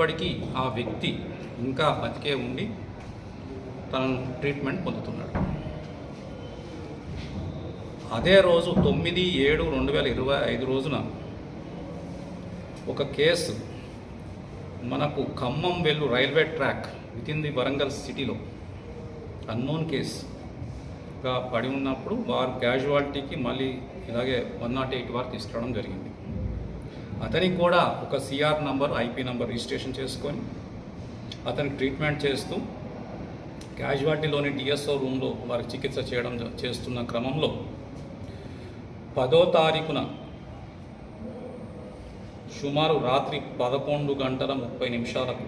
ఇప్పటికీ ఆ వ్యక్తి ఇంకా బతికే ఉండి తనను ట్రీట్మెంట్ పొందుతున్నాడు. అదే రోజు తొమ్మిది ఏడు రెండు వేల ఇరవై ఐదు రోజున ఒక కేసు మనకు ఖమ్మం వెళ్ళు railway track within the Warangal సిటీలో అన్నోన్ కేసుగా పడి ఉన్నప్పుడు వారు క్యాజువాలిటీకి మళ్ళీ ఇలాగే వన్ నాట్ ఎయిట్ వారు తీసుకురావడం జరిగింది. అతనికి కూడా ఒక CR number IP number registration చేసుకొని అతనికి ట్రీట్మెంట్ చేస్తూ క్యాజువాలిటీలోని డిఎస్ఓ రూమ్లో వారికి చికిత్స చేయడం జ- చేస్తున్న క్రమంలో పదో తారీఖున సుమారు రాత్రి పదకొండు గంటల ముప్పై నిమిషాలకు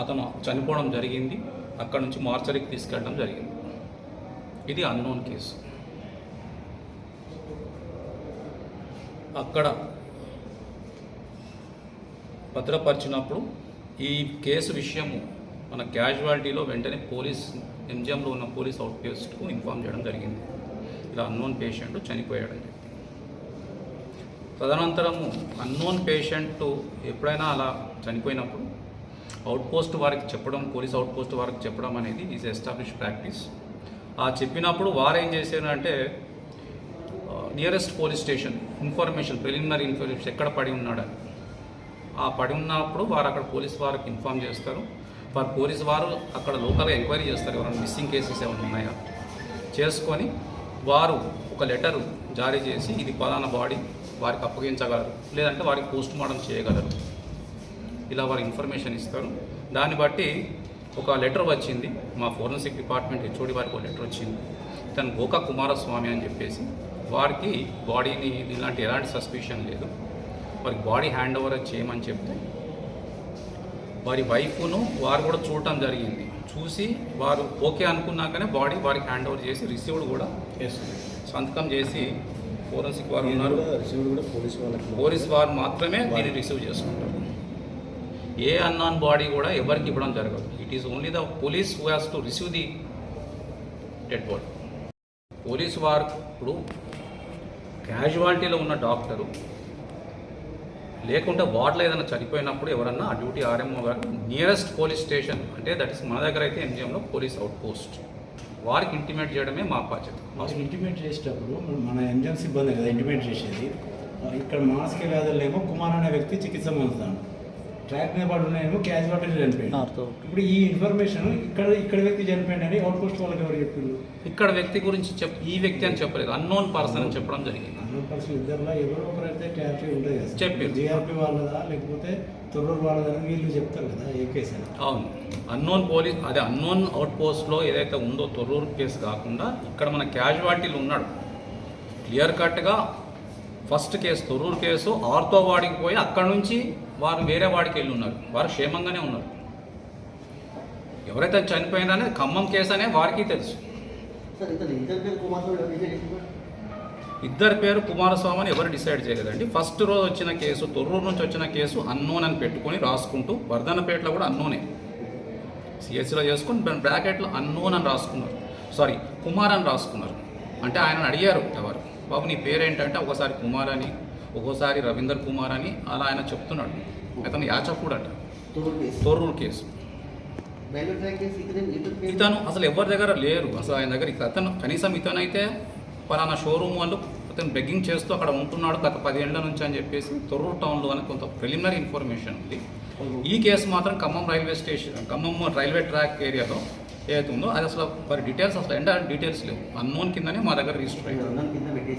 అతను చనిపోవడం జరిగింది. అక్కడ నుంచి మార్చరీకి తీసుకెళ్ళడం జరిగింది. ఇది అన్నోన్ కేసు అక్కడ భద్రపరిచినప్పుడు ఈ కేసు విషయము మన క్యాజువాలిటీలో వెంటనే పోలీస్ ఎంజిఎంలో ఉన్న పోలీస్ అవుట్ పోస్ట్కు ఇన్ఫామ్ చేయడం జరిగింది. ఇలా అన్నోన్ పేషెంట్ చనిపోయాడని చెప్పి. తదనంతరము అన్నోన్ పేషెంట్ ఎప్పుడైనా అలా చనిపోయినప్పుడు అవుట్ పోస్ట్ వారికి చెప్పడం పోలీస్ అవుట్ పోస్ట్ వారికి చెప్పడం అనేది ఈజ్ ఎస్టాబ్లిష్ ప్రాక్టీస్. ఆ చెప్పినప్పుడు వారు ఏం చేశారంటే nearest police station information preliminary information ఎక్కడ పడి ఉన్నాడని. ఆ పడి ఉన్నప్పుడు వారు అక్కడ పోలీస్ వారికి ఇన్ఫామ్ చేస్తారు. వారు పోలీస్ వారు అక్కడ లోకల్గా ఎంక్వైరీ చేస్తారు ఎవరైనా మిస్సింగ్ కేసెస్ ఏమైనా ఉన్నాయా? చేసుకొని వారు ఒక లెటర్ జారీ చేసి ఇది పలానా బాడీ వారికి అప్పగించగలరు. లేదంటే వారికి పోస్ట్ మార్టం చేయగలరు. ఇలా వారు ఇన్ఫర్మేషన్ ఇస్తారు. దాన్ని బట్టి ఒక లెటర్ వచ్చింది. మా ఫోరెన్సిక్ డిపార్ట్మెంట్ హెచ్ఓడి వారికి ఒక లెటర్ వచ్చింది. తను గోకా కుమారస్వామి అని చెప్పేసి వారికి బాడీని ఇలాంటి ఎలాంటి సస్పిషన్ లేదు. వారికి బాడీ హ్యాండ్ ఓవర్ చేయమని చెప్తే వారి వైఫ్ను వారు కూడా చూడటం జరిగింది. చూసి వారు ఓకే అనుకున్నాకనే బాడీ వారికి హ్యాండ్ ఓవర్ చేసి రిసీవ్డ్ కూడా సంతకం చేసి ఫోరెన్సిక్ వారు ఉన్నారు. పోలీస్ వారు మాత్రమే దీన్ని రిసీవ్ చేసుకుంటారు. ఏ అన్నాన్ బాడీ కూడా ఎవరికి ఇవ్వడం జరగదు. It is only the police who has to receive the dead body police వారు ఇప్పుడు క్యాజువాలిటీలో ఉన్న డాక్టరు లేకుంటే వార్డులో ఏదైనా చనిపోయినప్పుడు ఎవరన్నా ఆ డ్యూటీ ఆర్ఎంఓ గారు నియరెస్ట్ పోలీస్ స్టేషన్ అంటే దట్ ఇస్ మన దగ్గర అయితే ఎంజిఎంలో పోలీస్ అవుట్ పోస్ట్ వారికి ఇంటిమేట్ చేయడమే మా బాధ్యత. ఇంటిమేట్ చేసేటప్పుడు మన ఎంజిఎం సిబ్బంది కదా ఇంటిమేట్ చేసేది. ఇక్కడ మానసిక వ్యాధులు ఏమో కుమార్ అనే వ్యక్తి చికిత్స పొందుతాడు. ట్రాక్ పడి ఉన్నాయేమో క్యాజువాలిటీ చనిపోయింది ఇప్పుడు ఈ ఇన్ఫర్మేషన్ ఇక్కడ ఇక్కడ వ్యక్తి చనిపోయింది అని అవుట్ పోస్ట్ వాళ్ళకి ఎవరు చెప్పిండు ఇక్కడ వ్యక్తి గురించి చెప్ ఈ వ్యక్తి అని చెప్పలేదు. అన్నోన్ పర్సన్ అని చెప్పడం జరిగింది. హండ్రెడ్ పర్సెంట్ ఇద్దరులో ఎవరో ఒకరైతే క్లారిటీ ఉంటుంది కదా. చెప్పారు. జిఆర్పి వాళ్ళదా లేకపోతే తొర్రూరు వాళ్ళదా అని వీళ్ళు చెప్తారు కదా ఏ కేసు అవును. అన్నోన్ పోలీస్ అదే అన్నోన్ అవుట్ పోస్ట్లో ఏదైతే ఉందో తొర్రూరు కేసు కాకుండా ఇక్కడ మన క్యాజువాలిటీలు ఉన్నాడు. క్లియర్ కట్గా ఫస్ట్ కేసు తొర్రూరు కేసు ఆర్తో వాడికి పోయి అక్కడ నుంచి వారు వేరే వాడికి వెళ్ళి ఉన్నారు. వారు క్షేమంగానే ఉన్నారు. ఎవరైతే చనిపోయిందనే ఖమ్మం కేసు అనే వారికి తెలుసు. ఇద్దరు పేరు కుమార్స్వామి అని ఎవరు డిసైడ్ చేయలేదండి. ఫస్ట్ రోజు వచ్చిన కేసు తొర్రూరు నుంచి వచ్చిన కేసు అన్నోన్ అని పెట్టుకొని రాసుకుంటూ వర్ధనపేటలో కూడా అన్నోనే. సిఎస్సిలో చేసుకుని బ్రాకెట్లో అన్నోన్ అని రాసుకున్నారు. సారీ కుమార్ అని రాసుకున్నారు. అంటే ఆయనను అడిగారు ఎవరు? బాబు నీ పేరేంటంటే ఒకసారి కుమార్ అని ఒక్కోసారి రవీందర్ కుమార్ అని అలా ఆయన చెప్తున్నాడు. అతను యాచకుడు అంట తొర్రూరు కేసు ఇతను అసలు ఎవరి దగ్గర లేరు? అసలు ఆయన దగ్గర అతను కనీసం ఇతనైతే పలానా షోరూమ్ వాళ్ళు అతను బెగ్గింగ్ చేస్తూ అక్కడ ఉంటున్నాడు గత పదేళ్ళ నుంచి అని చెప్పేసి తొర్రూరు టౌన్లో అని కొంత ప్రిలిమినరీ ఇన్ఫర్మేషన్ ఉంది. ఈ కేసు మాత్రం Khammam railway station Khammam railway track ఏరియాలో ఏదైతే ఉందో అది అసలు వారి డీటెయిల్స్ అసలు ఎండ డీటెయిల్స్ లేవు. అన్నోన్ కిందనే మా దగ్గర రిజిస్టర్ పెట్టేసి.